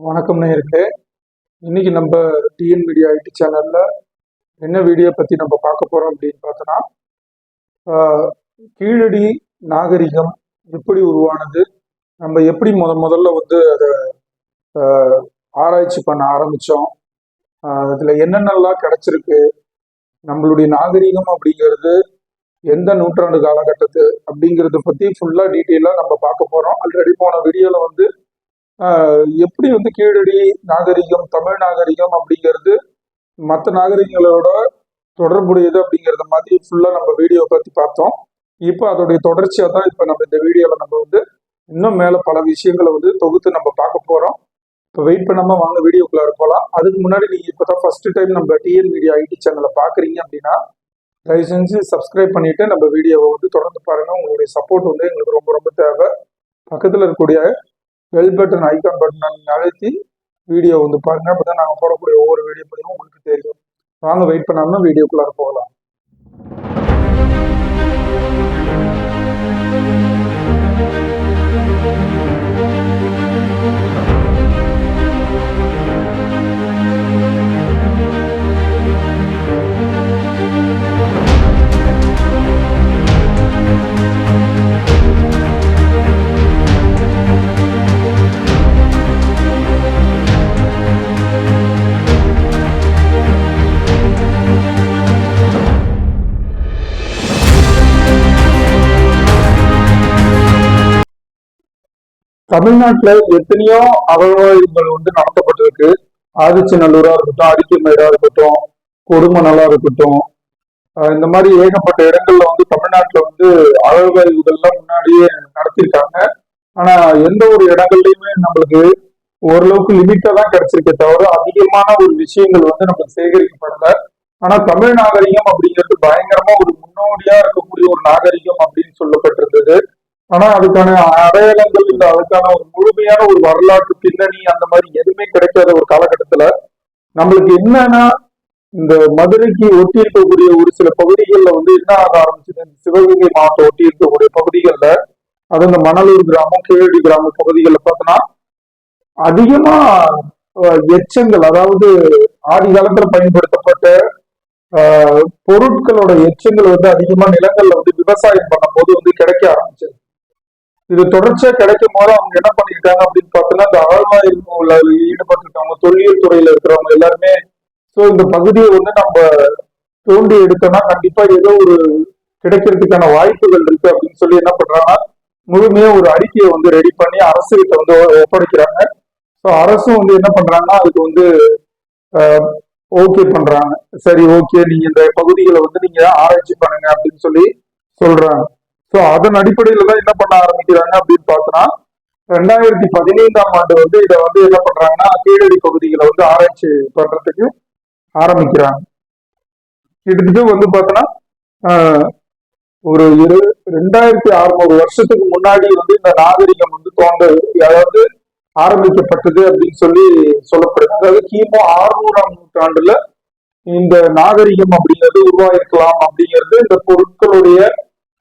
வணக்கம் நேயர்களே. இன்னைக்கு நம்ம டிஎன் மீடியா ஐடி சேனல்ல என்ன வீடியோ பத்தி நம்ம பார்க்க போறோம் அப்படின்னு பார்த்தோன்னா கீழடி நாகரிகம் எப்படி உருவானது நம்ம எப்படி முத முதல்ல வந்து அதை ஆராய்ச்சி பண்ண ஆரம்பிச்சோம் அதில் என்னென்னலாம் கிடைச்சிருக்கு நம்மளுடைய நாகரிகம் அப்படிங்கிறது எந்த நூற்றாண்டு காலகட்டத்து அப்படிங்கிறத பற்றி ஃபுல்லாக டீட்டெயிலாக நம்ம பார்க்க போகிறோம் ஆல்ரெடி போன வீடியோவில் வந்து எப்படி வந்து கீழடி நாகரிகம் தமிழ் நாகரிகம் அப்படிங்கிறது மற்ற நாகரிகங்களோட தொடர்புடையது அப்படிங்கிறத மாதிரி ஃபுல்லாக நம்ம வீடியோ பற்றி பார்த்தோம். இப்போ அதோடைய தொடர்ச்சியாக தான் இப்போ நம்ம இந்த வீடியோவில் நம்ம வந்து இன்னும் மேலே பல விஷயங்களை வந்து தொகுத்து நம்ம பார்க்க போகிறோம் இப்போ வெயிட் பண்ணாம வாங்க வீடியோக்குள்ள போகலாம் அதுக்கு முன்னாடி நீங்கள் இப்போ தான் ஃபஸ்ட்டு டைம் நம்ம டிஎன் மீடியா ஐடி சேனலை பார்க்குறீங்க அப்படின்னா தயவு செஞ்சு சப்ஸ்கிரைப் பண்ணிவிட்டு நம்ம வீடியோவை வந்து தொடர்ந்து பாருங்க. உங்களுடைய சப்போர்ட் வந்து எங்களுக்கு ரொம்ப ரொம்ப தேவை. பக்கத்தில் இருக்கக்கூடிய பெல் பட்டன் ஐகான் பட்டன் அழுத்தி வீடியோ வந்து பாருங்க. அப்பதான் நாங்க போடக்கூடிய ஒவ்வொரு வீடியோ பத்தியும் உங்களுக்கு தெரியும். வாங்க வெயிட் பண்ணாம வீடியோக்குள்ளார போகலாம். தமிழ்நாட்டுல எத்தனையோ அகழ்வாய்வுகள் வந்து நடத்தப்பட்டிருக்கு. ஆதிச்சநல்லூரா இருக்கட்டும் அரிக்கமேடா இருக்கட்டும் கொடுமணலா இருக்கட்டும். இந்த மாதிரி ஏகப்பட்ட இடங்கள்ல வந்து தமிழ்நாட்டுல வந்து அகழ்வாய்வுகள்லாம் முன்னாடியே நடத்தியிருக்காங்க ஆனா எந்த ஒரு இடங்கள்லயுமே நம்மளுக்கு ஓரளவுக்கு லிமிட்டா தான் கிடைச்சிருக்கே தவிர அதிகமான ஒரு விஷயங்கள் வந்து நமக்கு சேகரிக்கப்படல. ஆனா தமிழ் நாகரிகம் அப்படிங்கிறது பயங்கரமா ஒரு முன்னோடியா இருக்கக்கூடிய ஒரு நாகரிகம் அப்படின்னு சொல்லப்பட்டிருந்தது. ஆனா அதுக்கான அடையாளங்கள் இல்ல. அதுக்கான ஒரு முழுமையான ஒரு வரலாற்று பின்னணி அந்த மாதிரி எதுவுமே கிடைக்காத ஒரு காலகட்டத்துல நம்மளுக்கு என்னன்னா இந்த மதுரைக்கு ஒட்டி இருக்கக்கூடிய ஒரு சில பகுதிகளில் வந்து என்ன ஆக ஆரம்பிச்சது? இந்த சிவகங்கை மாவட்டம் ஒட்டி இருக்கக்கூடிய பகுதிகளில் அது இந்த மணலூர் கிராமம் கீழடி கிராம பகுதிகளில் பார்த்தோன்னா அதிகமா எச்சங்கள் அதாவது ஆதி காலத்துல பயன்படுத்தப்பட்ட பொருட்களோட எச்சங்கள் வந்து அதிகமா நிலங்கள்ல வந்து விவசாயம் பண்ணும்போது வந்து கிடைக்க ஆரம்பிச்சது. இது தொடர்ச்சியா கிடைக்கும் போது அவங்க என்ன பண்ணிக்கிட்டாங்க அப்படின்னு பார்த்தோன்னா இந்த ஆழ்வாயில் ஈடுபட்டிருக்கவங்க தொல்லியல் துறையில இருக்கிறவங்க எல்லாருமே ஸோ இந்த பகுதியை வந்து நம்ம தோண்டி எடுத்தோம்னா கண்டிப்பா ஏதோ ஒரு கிடைக்கிறதுக்கான வாய்ப்புகள் இருக்கு அப்படின்னு சொல்லி என்ன பண்றாங்கன்னா முழுமையா ஒரு அறிக்கையை வந்து ரெடி பண்ணி அரசுகிட்ட வந்து ஒப்படைக்கிறாங்க. ஸோ அரசும் வந்து என்ன பண்றாங்கன்னா அதுக்கு வந்து ஓகே பண்றாங்க. சரி ஓகே நீங்க இந்த பகுதிகளை வந்து நீங்க ஆராய்ச்சி பண்ணுங்க அப்படின்னு சொல்லி சொல்றாங்க. ஸோ அதன் அடிப்படையில தான் என்ன பண்ண ஆரம்பிக்கிறாங்க அப்படின்னு பார்த்தோன்னா ரெண்டாயிரத்தி பதினைந்தாம் ஆண்டு வந்து இதை வந்து என்ன பண்றாங்கன்னா கீழடி பகுதிகளை வந்து ஆராய்ச்சி பண்றதுக்கு ஆரம்பிக்கிறாங்க. கிட்டத்தட்ட வந்து பார்த்தோன்னா ஒரு இரு ரெண்டாயிரத்தி அறுநூறு வருஷத்துக்கு முன்னாடி வந்து இந்த நாகரிகம் வந்து தோன்ற அதாவது ஆரம்பிக்கப்பட்டது அப்படின்னு சொல்லி சொல்லப்படுது. அதாவது கிமு ஆறுநூறாம் நூற்றாண்டுல இந்த நாகரிகம் அப்படிங்கிறது உருவாயிருக்கலாம் அப்படிங்கிறது இந்த பொருட்களுடைய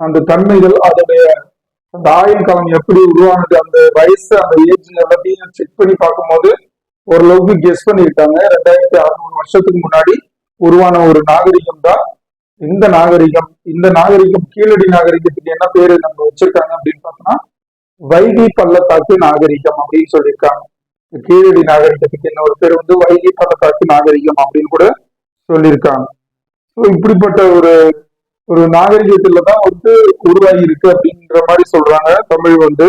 அந்த தன்மைகள் அதோடைய அந்த ஆயுள் காலம் எப்படி உருவானது அந்த வயசு அந்த ஏஜ் எல்லாத்தையும் செக் பண்ணி பார்க்கும்போது ஓரளவுக்கு கெஸ் பண்ணியிருக்காங்க ரெண்டாயிரத்தி அறுநூறு வருஷத்துக்கு முன்னாடி உருவான ஒரு நாகரிகம் தான் இந்த நாகரிகம். இந்த நாகரிகம் கீழடி நாகரிகத்துக்கு என்ன பேரு நம்ம வச்சிருக்காங்க அப்படின்னு பார்த்தோம்னா வைகை பள்ளத்தாக்கு நாகரிகம் அப்படின்னு சொல்லியிருக்காங்க. கீழடி நாகரிகத்துக்கு என்ன ஒரு பேர் வந்து வைகை பள்ளத்தாக்கு நாகரிகம் அப்படின்னு கூட சொல்லியிருக்காங்க. ஸோ இப்படிப்பட்ட ஒரு ஒரு நாகரிகத்துல தான் வந்து உருவாகி இருக்கு அப்படின்ற மாதிரி சொல்றாங்க தமிழ் வந்து.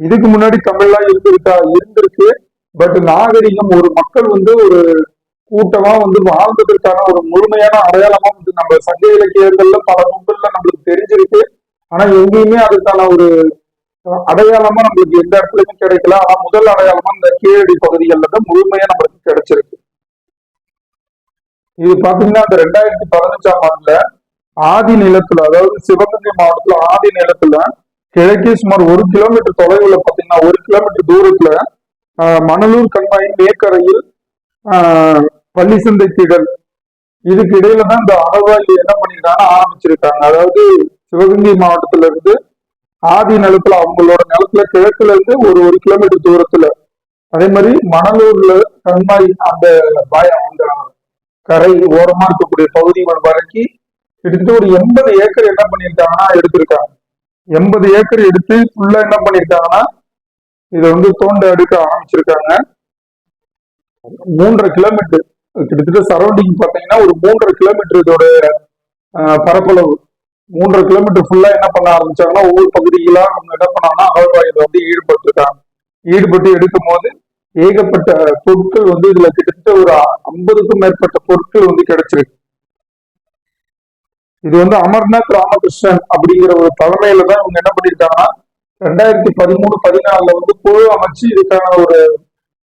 இதுக்கு முன்னாடி தமிழ்லாம் இருந்திருக்கா இருந்திருக்கு. பட் நாகரிகம் ஒரு மக்கள் வந்து ஒரு கூட்டமா வந்து வாழ்ந்ததற்கான ஒரு முழுமையான அடையாளமா வந்து நம்ம சங்க இலக்கியங்கள்ல பல நூல்கள்ல நம்மளுக்கு தெரிஞ்சிருக்கு. ஆனா எங்கேயுமே அதுக்கான ஒரு அடையாளமா நம்மளுக்கு எந்த இடத்துலயுமே கிடைக்கல. ஆனா முதல் அடையாளமா இந்த கீழடி பகுதிகளில் தான் முழுமையா நம்மளுக்கு கிடைச்சிருக்கு. இது பாத்தீங்கன்னா அந்த ரெண்டாயிரத்தி பதினஞ்சாம் ஆண்டுல ஆதி நிலத்துல அதாவது சிவகங்கை மாவட்டத்துல ஆதி நிலத்துல கிழக்கே சுமார் ஒரு கிலோமீட்டர் தொலைவுல பாத்தீங்கன்னா ஒரு கிலோமீட்டர் தூரத்துல மணலூர் கண்மாயின் மேற்கரையில் ஆஹ், பள்ளிசந்தை திடல் இதுக்கு இடையில தான் இந்த அறவாளி என்ன பண்ணிருக்காங்க ஆரம்பிச்சிருக்காங்க. அதாவது சிவகங்கை மாவட்டத்துல இருந்து ஆதி நிலத்துல அவங்களோட நிலத்துல கிழக்குல இருந்து ஒரு ஒரு கிலோமீட்டர் தூரத்துல அதே மாதிரி மணலூர்ல கண்மாய் அந்த பயம் அந்த கரை ஓரமா இருக்கக்கூடிய பகுதிகள் வரைக்கும் கிட்டத்தட்ட ஒரு எண்பது ஏக்கர் என்ன பண்ணியிருக்காங்கன்னா எடுத்திருக்காங்க. எண்பது ஏக்கர் எடுத்து ஃபுல்லா என்ன பண்ணியிருக்காங்கன்னா இதை வந்து தோண்ட எடுக்க ஆரம்பிச்சிருக்காங்க. மூன்றரை கிலோமீட்டர் கிட்டத்தட்ட சரௌண்டிங் பார்த்தீங்கன்னா ஒரு மூன்றரை கிலோமீட்டர் இதோட பரப்பளவு. மூன்றரை கிலோமீட்டர் ஃபுல்லா என்ன பண்ண ஆரம்பிச்சாங்கன்னா ஒவ்வொரு பகுதிகளா அவங்க என்ன பண்ணாங்கன்னா அகழ்வாய்வுல வந்து ஈடுபட்டிருக்காங்க. ஈடுபட்டு எடுக்கும் போது ஏகப்பட்ட பொருட்கள் வந்து இதுல கிட்டத்தட்ட ஒரு ஐம்பதுக்கும் மேற்பட்ட பொருட்கள் வந்து கிடைச்சிருக்கு. இது வந்து அமர்நாத் ராமகிருஷ்ணன் அப்படிங்கிற ஒரு தலைமையில தான் இவங்க என்ன பண்ணியிருக்காங்கன்னா ரெண்டாயிரத்தி பதிமூணு பதினாலுல வந்து குழு அமைச்சு இதுக்கான ஒரு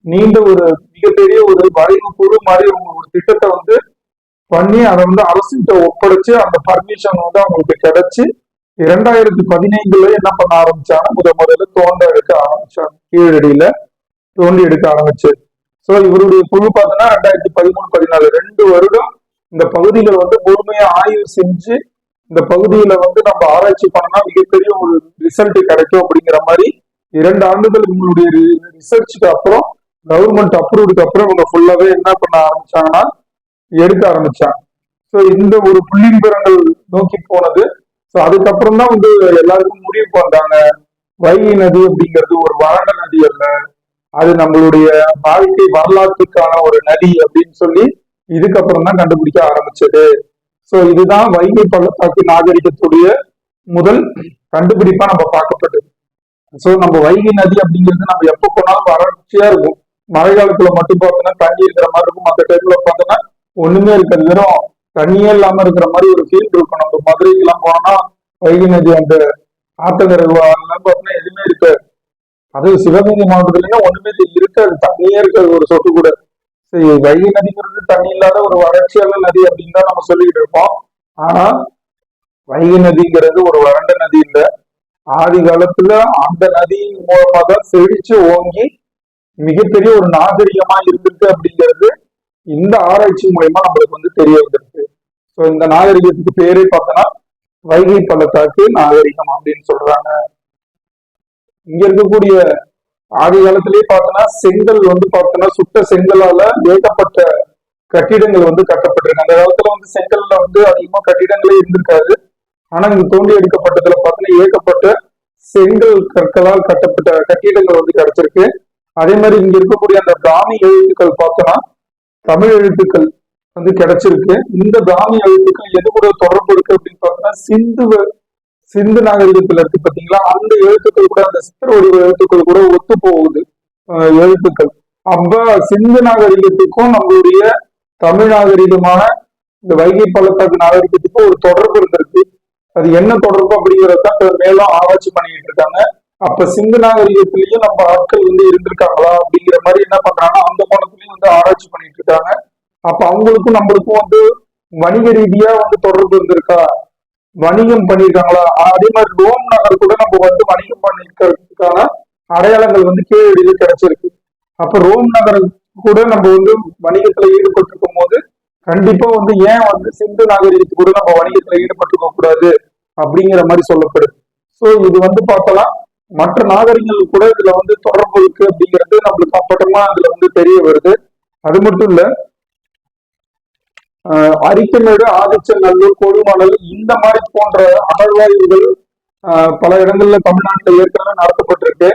நீண்ட ஒரு மிகப்பெரிய ஒரு வரைவு குழு மாதிரி அவங்க ஒரு திட்டத்தை வந்து பண்ணி அதை வந்து அரசுகிட்ட ஒப்படைச்சு அந்த பர்மிஷன் வந்து அவங்களுக்கு கிடைச்சு இரண்டாயிரத்தி பதினைந்துல என்ன பண்ண ஆரம்பிச்சாங்க முத முதல்ல தோண்ட எடுக்க ஆரம்பிச்சாங்க. கீழடியில தோண்டி எடுக்க ஆரம்பிச்சு. சோ இவருடைய குழு பார்த்தோன்னா ரெண்டாயிரத்தி பதிமூணு பதினாலு ரெண்டு வருடம் இந்த பகுதிகள் வந்து முழுமையா ஆய்வு செஞ்சு இந்த பகுதியில வந்து நம்ம ஆராய்ச்சி பண்ணா மிகப்பெரிய ஒரு ரிசல்ட் கிடைக்கும் அப்படிங்கிற மாதிரி இரண்டு ஆண்டுகள் இவங்களுடைய ரிசர்ச்சுக்கு அப்புறம் கவர்மெண்ட் அப்ரூவ்டுக்கு அப்புறம் இவங்க ஃபுல்லாவே என்ன பண்ண ஆரம்பிச்சாங்கன்னா எடுக்க ஆரம்பிச்சாங்க. ஸோ இந்த ஒரு புள்ளிவிவரங்கள் நோக்கி போனது. ஸோ அதுக்கப்புறம் தான் வந்து எல்லாருக்கும் முடிவு வந்தாங்க வைகை நதி அப்படிங்கிறது ஒரு வறண்ட நதி அல்ல. அது நம்மளுடைய வாழ்க்கை வரலாற்றுக்கான ஒரு நதி அப்படின்னு சொல்லி இதுக்கப்புறம் தான் கண்டுபிடிக்க ஆரம்பிச்சது. ஸோ இதுதான் வைகை பள்ளத்தாக்கு நாகரிகத்துடைய முதல் கண்டுபிடிப்பா நம்ம பார்க்கப்பட்டது. ஸோ நம்ம வைகை நதி அப்படிங்கிறது நம்ம எப்போ போனாலும் வறட்சியா இருக்கும். மழை காலத்துல மட்டும் பார்த்தோன்னா தண்ணி இருக்கிற மாதிரி இருக்கும். அந்த டைம்ல பார்த்தோன்னா ஒண்ணுமே இருக்காது. வெறும் தண்ணியே இல்லாம இருக்கிற மாதிரி ஒரு ஃபீல் இருக்கும். நம்ம மதுரைக்கு எல்லாம் போனோம்னா வைகை நதி அந்த ஆத்தங்கரை பார்த்தோம்னா எதுவுமே இருக்காது. அது சிவகங்கை மாவட்டத்துலயும் ஒண்ணுமே இருக்காது. தண்ணியே இருக்காது ஒரு சொட்டு கூட. சரி வைகை நதிங்கிறது தண்ணி இல்லாத ஒரு வறட்சியான நதி அப்படின்னு தான் நம்ம சொல்லிக்கிட்டு இருப்போம். ஆனா வைகை நதிங்கிறது ஒரு வறண்ட நதி இல்லை. ஆதி காலத்துல அந்த நதி மூலமா தான் செழிச்சு ஓங்கி மிகப்பெரிய ஒரு நாகரிகமா இருந்திருக்கு அப்படிங்கிறது இந்த ஆராய்ச்சி மூலயமா நம்மளுக்கு வந்து தெரிய வந்திருக்கு. ஸோ இந்த நாகரிகத்துக்கு பேரே பார்த்தோன்னா வைகை பள்ளத்தாக்கு நாகரிகம் அப்படின்னு சொல்றாங்க. இங்க இருக்கக்கூடிய ஆதி காலத்திலேயே பார்த்தோன்னா செங்கல் வந்து பார்த்தோன்னா சுட்ட செங்கலால ஏகப்பட்ட கட்டிடங்கள் வந்து கட்டப்பட்டிருக்கு. அந்த காலத்துல வந்து செங்கல்ல வந்து அதிகமா கட்டிடங்களே இருந்திருக்காது. ஆனா இங்க தோண்டி எடுக்கப்பட்டதுல பார்த்தோன்னா ஏகப்பட்ட செங்கல் கற்களால் கட்டப்பட்ட கட்டிடங்கள் வந்து கிடைச்சிருக்கு. அதே மாதிரி இங்க இருக்கக்கூடிய அந்த பிராமி எழுத்துக்கள் பார்த்தோன்னா தமிழ் எழுத்துக்கள் வந்து கிடைச்சிருக்கு. இந்த பிராமி எழுத்துக்கள் எது கூட தொடர்பு இருக்கு அப்படின்னு பார்த்தோன்னா சிந்து சிந்து நாகரிகத்துல இருக்கு பாத்தீங்களா அந்த எழுத்துக்கள் கூட அந்த சித்திர வடிவ எழுத்துக்கள் கூட ஒத்து போகுது. எழுத்துக்கள். அப்ப சிந்து நாகரிகத்துக்கும் நம்மளுடைய தமிழ் நாகரிகமான இந்த வைகை பள்ளத்தாக்கு நாகரிகத்துக்கும் ஒரு தொடர்பு இருந்திருக்கு. அது என்ன தொடர்பு அப்படிங்கறதான் மேலும் ஆராய்ச்சி பண்ணிட்டு இருக்காங்க. அப்ப சிந்து நாகரிகத்திலயும் நம்ம ஆட்கள் வந்து இருந்திருக்காங்களா அப்படிங்கிற மாதிரி என்ன பண்றாங்கன்னா அந்த கோணத்திலயும் வந்து ஆராய்ச்சி பண்ணிட்டு இருக்காங்க. அப்ப அவங்களுக்கும் நம்மளுக்கும் வந்து வணிக ரீதியா வந்து தொடர்பு இருந்திருக்கா? வணிகம் பண்ணியிருக்காங்களா? அதே மாதிரி ரோம் நகர் கூட நம்ம வந்து வணிகம் பண்ணிருக்கிறதுக்கான அடையாளங்கள் வந்து கீழடியில் கிடைச்சிருக்கு. அப்ப ரோம் நகர் கூட நம்ம வந்து வணிகத்துல ஈடுபட்டிருக்கும் போது கண்டிப்பா வந்து ஏன் வந்து சிந்து நாகரிகத்து கூட நம்ம வணிகத்துல ஈடுபட்டுக்க கூடாது அப்படிங்கிற மாதிரி சொல்லப்படுது. சோ இது வந்து பார்த்தலாம் மற்ற நாகரிகங்கள் கூட இதுல வந்து தொடர்பு இருக்கு அப்படிங்கிறது நம்மளுக்கு அப்பட்டமா அதுல வந்து தெரிய வருது. அது மட்டும் இல்லை அரிக்கமேடு ஆதிச்சநல்லூர் கொடுமணல் இந்த மாதிரி போன்ற அகழ்வாய்வுகள் பல இடங்கள்ல தமிழ்நாட்டில் ஏற்கனவே நடத்தப்பட்டிருக்கு.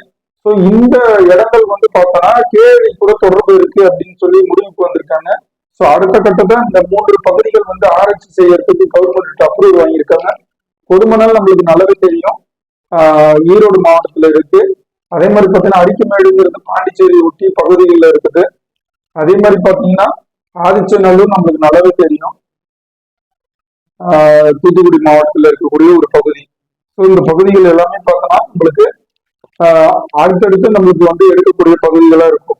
ஸோ இந்த இடங்கள் வந்து பார்த்தோன்னா கேள்வி கூட தொடர்பு இருக்கு அப்படின்னு சொல்லி முடிவுக்கு வந்திருக்காங்க. ஸோ அடுத்த கட்டத்தை இந்த மூன்று பகுதிகள் வந்து ஆராய்ச்சி செய்யறதுக்கு கவர்மெண்ட் அப்ரூவல் வாங்கியிருக்காங்க. கொடுமணல் நம்மளுக்கு நல்லாவே தெரியும். ஈரோடு மாவட்டத்தில் இருக்கு. அதே மாதிரி பார்த்தீங்கன்னா அரிக்கமேடுங்கிறது பாண்டிச்சேரி ஒட்டி பகுதிகளில் இருக்குது. அதே மாதிரி பார்த்தீங்கன்னா ஆதிச்சநல்லூர் நம்மளுக்கு நல்லாவே தெரியும். தூத்துக்குடி மாவட்டத்தில் இருக்கக்கூடிய ஒரு பகுதி. ஸோ இந்த பகுதிகள் எல்லாமே பார்த்தோன்னா நம்மளுக்கு அடுத்தடுத்து நம்மளுக்கு வந்து எடுக்கக்கூடிய பகுதிகளாக இருக்கும்.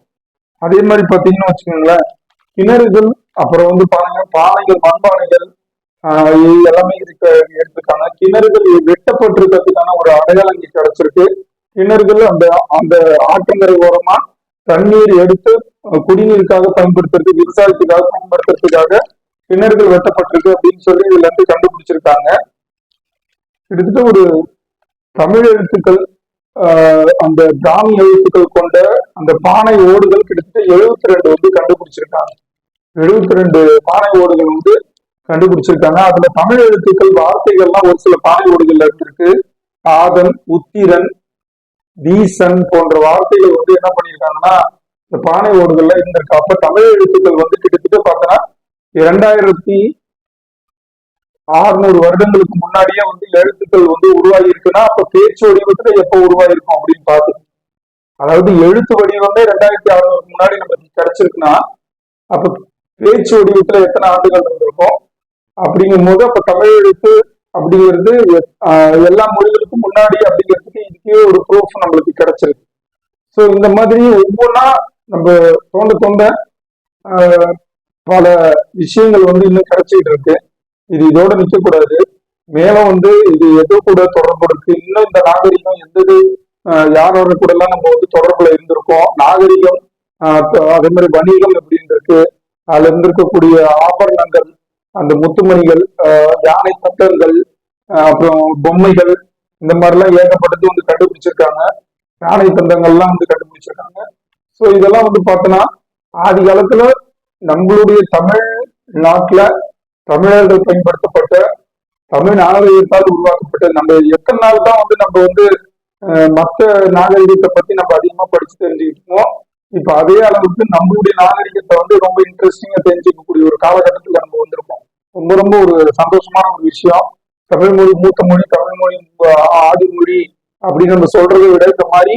அதே மாதிரி பார்த்தீங்கன்னு வச்சுக்கோங்களேன் கிணறுகள் அப்புறம் வந்து பாருங்க பானைகள் மண்பானைகள் எல்லாமே இருக்க எடுத்துக்கான கிணறுகள் வெட்டப்பட்டிருக்கிறதுக்கான ஒரு அடையாளம் இங்கே கிடைச்சிருக்கு. கிணறுகள் அந்த அந்த ஆற்றங்கரை ஓரமா தண்ணீர் எடுத்து குடிநீருக்காக பயன்படுத்துறது விவசாயத்துக்காக பயன்படுத்துறதுக்காக கிணறுகள் வெட்டப்பட்டிருக்கு அப்படின்னு சொல்லி இதுல இருந்து கண்டுபிடிச்சிருக்காங்க. கிட்டத்தட்ட ஒரு தமிழ் எழுத்துக்கள் அந்த பிராமி எழுத்துக்கள் கொண்ட அந்த பானை ஓடுகள் கிட்டத்தட்ட எழுபத்தி ரெண்டு வந்து கண்டுபிடிச்சிருக்காங்க. எழுபத்தி ரெண்டு பானை ஓடுகள் வந்து கண்டுபிடிச்சிருக்காங்க. அதுல தமிழ் எழுத்துக்கள் வார்த்தைகள்லாம் ஒரு சில பானை ஓடுகள்ல இருந்திருக்கு. ஆதன் உத்திரன் வீசன் போன்ற வார்த்தைகள் வந்து என்ன பண்ணியிருக்காங்கன்னா இந்த பானை ஓடுகள்ல இருந்திருக்கு. அப்ப தமிழ் எழுத்துக்கள் வந்து கிட்டத்தட்ட பார்த்தோன்னா இரண்டாயிரத்தி ஆறுநூறு வருடங்களுக்கு முன்னாடியே வந்து எழுத்துக்கள் வந்து உருவாகி இருக்குன்னா அப்ப பேச்சு வடிவத்துல எப்ப உருவாயிருக்கும் அப்படின்னு பார்த்து. அதாவது எழுத்து வடிவமே ரெண்டாயிரத்தி அறுநூறுக்கு முன்னாடி நமக்கு கிடைச்சிருக்குன்னா அப்ப பேச்சு வடிவத்துல எத்தனை ஆண்டுகள் இருந்திருக்கும்? அப்படிங்கும் போது அப்ப தமிழ் எழுத்து அப்படிங்கிறது ஆஹ் எல்லா மொழிகளுக்கும் முன்னாடி அப்படிங்கிறதுக்கு இதுக்கே ஒரு ப்ரூஃப் நம்மளுக்கு கிடைச்சிருக்கு. ஸோ இந்த மாதிரி ஒவ்வொன்றா நம்ம தோண்ட தோண்ட பல விஷயங்கள் வந்து இன்னும் கிடைச்சிட்டு இருக்கு. இது இதோட நிற்கக்கூடாது மேலும் வந்து இது எது கூட தொடர்பு இருக்கு? இன்னும் இந்த நாகரிகம் எந்த இது, ஆஹ் யாரோட கூட எல்லாம் நம்ம வந்து தொடர்புல இருந்திருக்கோம். நாகரிகம் ஆஹ் அதே மாதிரி வணிகம் எப்படின்னு இருக்கு. அதுல இருந்திருக்கக்கூடிய ஆபரணங்கள் அந்த முத்துமணிகள் ஆஹ் யானை தட்டங்கள் அப்புறம் பொம்மைகள் இந்த மாதிரிலாம் ஏகப்பட்டது வந்து கண்டுபிடிச்சிருக்காங்க. யானை தந்தங்கள்லாம் வந்து கண்டுபிடிச்சிருக்காங்க. ஸோ இதெல்லாம் வந்து பார்த்தோன்னா ஆதி காலத்துல நம்மளுடைய தமிழ் நாட்டுல தமிழர்கள் பயன்படுத்தப்பட்ட தமிழ் நாகரிகத்தால் உருவாக்கப்பட்ட நம்ம எத்தனை நாள் தான் வந்து நம்ம வந்து மற்ற மத்த நாகரிகத்தை பத்தி நம்ம அதிகமா படிச்சு தெரிஞ்சுக்கிட்டு இருக்கோம் இப்ப அதே அளவுக்கு நம்மளுடைய நாகரிகத்தை வந்து ரொம்ப இன்ட்ரெஸ்டிங்கா தெரிஞ்சுக்கக்கூடிய ஒரு காலகட்டத்துல நம்ம வந்திருக்கோம். ரொம்ப ரொம்ப ஒரு சந்தோஷமான ஒரு விஷயம். தமிழ் மொழி மூத்த மொழி தமிழ் மொழி ஆதி மொழி அப்படின்னு நம்ம சொல்றதை விட இந்த மாதிரி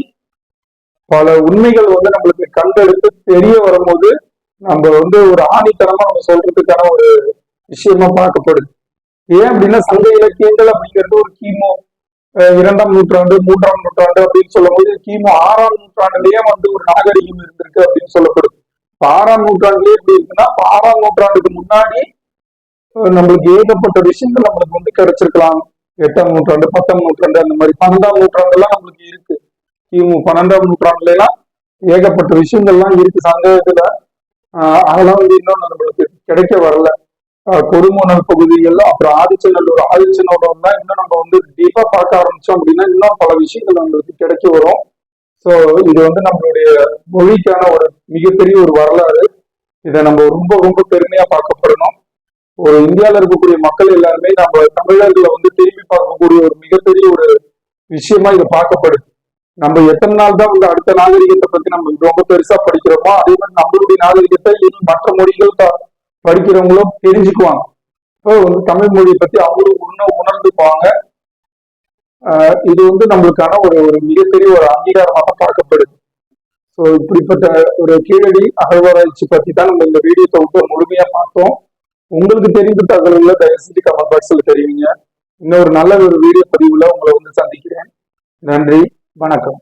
பல உண்மைகள் வந்து நம்மளுக்கு கண்டெடுத்து தெரிய வரும்போது நம்ம வந்து ஒரு ஆணித்தனமா நம்ம சொல்றதுக்கான ஒரு விஷயமா பார்க்கப்படுது. ஏன் அப்படின்னா சங்க இலக்கியங்கள் அப்படிங்கிறது ஒரு கிமு இரண்டாம் நூற்றாண்டு மூன்றாம் நூற்றாண்டு அப்படின்னு சொல்லும்போது கிமு ஆறாம் நூற்றாண்டுலயே வந்து ஒரு நாகரிகம் இருந்திருக்கு அப்படின்னு சொல்லப்படுது. ஆறாம் நூற்றாண்டுலயே எப்படி இருக்குன்னா ஆறாம் நூற்றாண்டுக்கு முன்னாடி நம்மளுக்கு ஏகப்பட்ட விஷயங்கள் நம்மளுக்கு வந்து கிடைச்சிருக்கலாம். எட்டாம் நூற்றாண்டு பத்தாம் நூற்றாண்டு அந்த மாதிரி பன்னெண்டாம் நூற்றாண்டுலாம் நம்மளுக்கு இருக்கு. கிமு பன்னெண்டாம் நூற்றாண்டுல எல்லாம் ஏகப்பட்ட விஷயங்கள்லாம் இருக்கு சந்தேகத்துல. அதெல்லாம் வந்து இன்னும் நம்மளுக்கு கிடைக்க வரல. ஆஹ் கொடுமுனல் பகுதிகள் அப்புறம் ஆதிச்சநல்லூர் ஆதிச்சநல்லூர் தான் இன்னும் நம்ம வந்து டீப்பா பார்க்க ஆரம்பிச்சோம் அப்படின்னா இன்னும் பல விஷயங்கள் நம்மளுக்கு கிடைக்க வரும். ஸோ இது வந்து நம்மளுடைய மொழிக்கான ஒரு மிகப்பெரிய ஒரு வரலாறு. இதை நம்ம ரொம்ப ரொம்ப பெருமையா பார்க்கப்படணும் ஒரு இந்தியாவில் இருக்கக்கூடிய மக்கள் எல்லாருமே நம்ம தமிழர்களை வந்து திரும்பி பார்க்கக்கூடிய ஒரு மிகப்பெரிய ஒரு விஷயமா இது பார்க்கப்படுது. நம்ம எத்தனை நாள் தான் வந்து அடுத்த நாகரிகத்தை பத்தி நம்ம ரொம்ப பெருசா படிக்கிறோமோ அதே மாதிரி நம்மளுடைய நாகரிகத்தை இனி மற்ற மொழிகள் த- படிக்கிறவங்களும் தெரிஞ்சுக்குவாங்க. இப்போ வந்து தமிழ் மொழியை பத்தி அவங்களும் இன்னும் உணர்ந்துக்குவாங்க. இது வந்து நம்மளுக்கான ஒரு ஒரு மிகப்பெரிய ஒரு அங்கீகாரமாக பார்க்கப்படுது. ஸோ இப்படிப்பட்ட ஒரு கீழடி அகழ்வாராய்ச்சி பத்தி தான் நம்ம இந்த வீடியோ தொகுப்பை முழுமையா பார்த்தோம். உங்களுக்கு தெரிந்த தகவல்களை தயவு செஞ்சு கமெண்ட் பாக்ஸில் தெரிவிங்க. இன்னொரு நல்ல ஒரு வீடியோ பதிவுல உங்களை வந்து சந்திக்கிறேன். நன்றி. வணக்கம்.